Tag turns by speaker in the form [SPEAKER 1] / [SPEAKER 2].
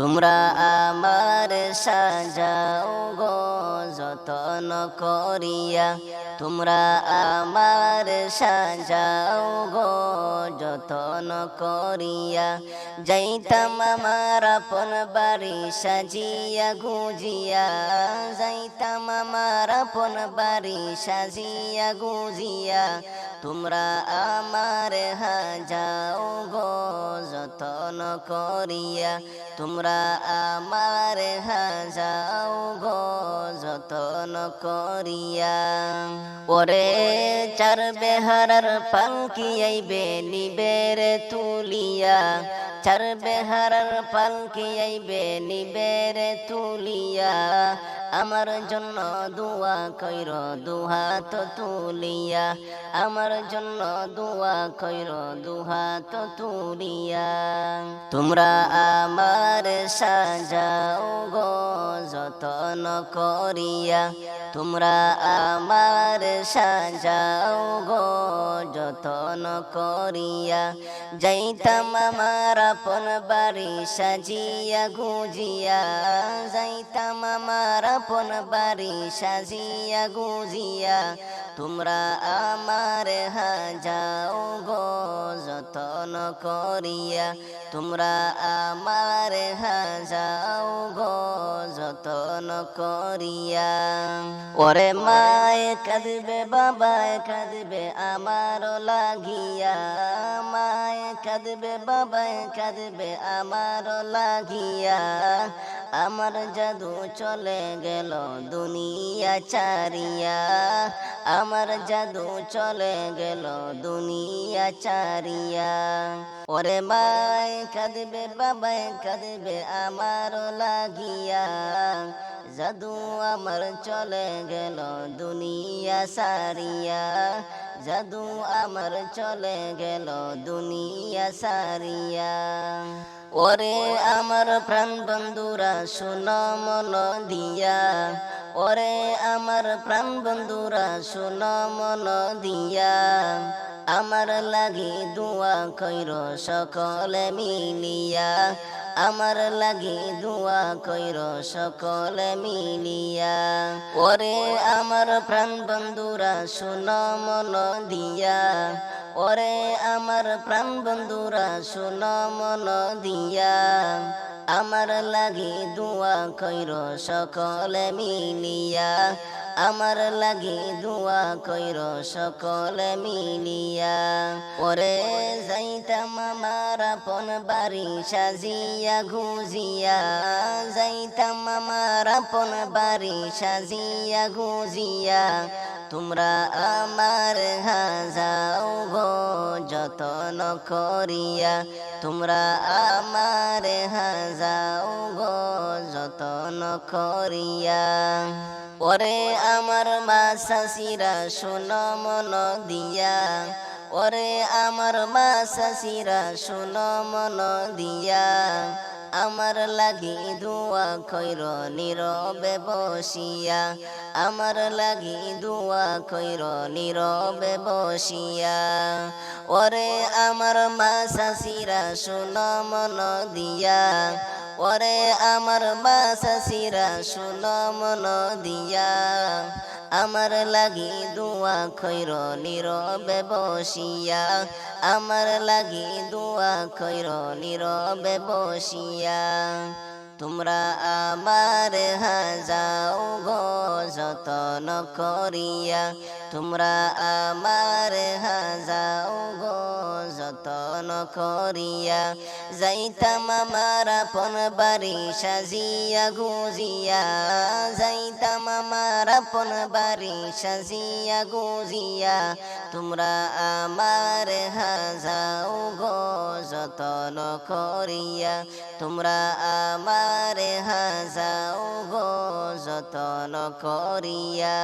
[SPEAKER 1] তোমরা আমার সাজাও গো যতন করিয়া তোমরা আমার সাজাও গো যতন করিয়া। যাইতাম আমার আপন বাড়ি সাজিয়া গুজিয়া। যাইতাম আমার আপন বাড়ি সাজিয়া গুজিয়া। তোমরা আমার হাজাও গো যতন করিয়া। তোমরা আমার হাজাও গো যতন করিয়া। ওরে চার বেহারার পালকি আইবে নিবের তুলিয়া। চার বেহারার পালকি আইবে নিবের তুলিয়া। আমার জন্য দোয়া কইর, দুহাত তুলিয়া। আমার জন্য দোয়া কইর, দুহাত তুলিয়া। তোমরা আমার সাজাও গো, যতন করিয়া। তোমরা আমার সাজাও গো যতন করিয়া। যাইতাম আমার আপন বাড়ি সাজিয়া, গুজিয়া। যাইতাম আমার আপন বাড়ি সাজিয়া, গুজিয়া। তোমরা আমার হাজাও গো যতন করিয়া। তোমরা আমার হাজাও গো যতন করিয়া। ওরে মায় কাঁদবে, বাবায় কাঁদবে, আমার লাগিয়া। মায় কাঁদবে, বাবায় কাঁদবে, আমার লাগিয়া। আমার জাদু চলে গেল দুনিয়া চারিয়া আমার জাদু চলে গেল দুনিয়া চারিয়া ওরে মায় কাঁদবে, বাবায় কাঁদবে, আমার লাগিয়া। জাদু আমার চলে গেল দুনিয়া সারিয়া জাদু আমার চলে গেল দুনিয়া সারিয়া ওরে আমার প্রাণ বন্ধুরা শোনো মন দিয়া। ওরে আমার প্রাণ বন্ধুরা শোনো মন দিয়া। আমার লাগি দোয়া কইর সকলে মিলিয়া। আমার লাগি দোয়া কইর সকলে মিলিয়া। ওরে আমার প্রাণ বন্ধুরা, শোনো মন দিয়া। ওরে আমার প্রাণ বন্ধুরা, শোনো মন দিয়া। আমার লাগি দোয়া কইর সকলে মিলিয়া। আমার লাগি দোয়া কইর সকলে মিলিয়া। ওরে যাইতাম আমার আপন বাড়ি সাজিয়া গুজিয়া। যাইতাম আমার আপন বাড়ি সাজিয়া গুজিয়া। তোমরা আমার হাজাও গো যতন করিয়া। তোমরা আমার হাজাও গো যতন করিয়া। ওরে আমার মা শাশিরা, শোনো মন দিয়া। ওরে আমার মা শাশিরা, শোনো মন দিয়া। আমার লাগি দোয়া কইর নীরবে বসিয়া। আমার লাগি দোয়া কইর নীরবে বসিয়া। ওরে আমার মা শাশিরা, শোনো মন দিয়া। ওরে আমার শুনো শোনো মন দিয়া। আমার লাগি দুয়া খৈর নীরবে বসিয়া। আমার লাগি দুয়া খৈর নীরবে বসিয়া। তোমরা আমার হাজাও গো যতন করিয়া তোমরা আমার হাজাও গো, যতন করিয়া যাইতাম আমার আপন বাড়ি সাজিয়া গুজিয়া, যাইতাম আমার আপন বাড়ি সাজিয়া গুজিয়া, তোমরা আমার হাজাও গো, যতন করিয়া তোমরা আমার হাজাও গো, যতন করিয়া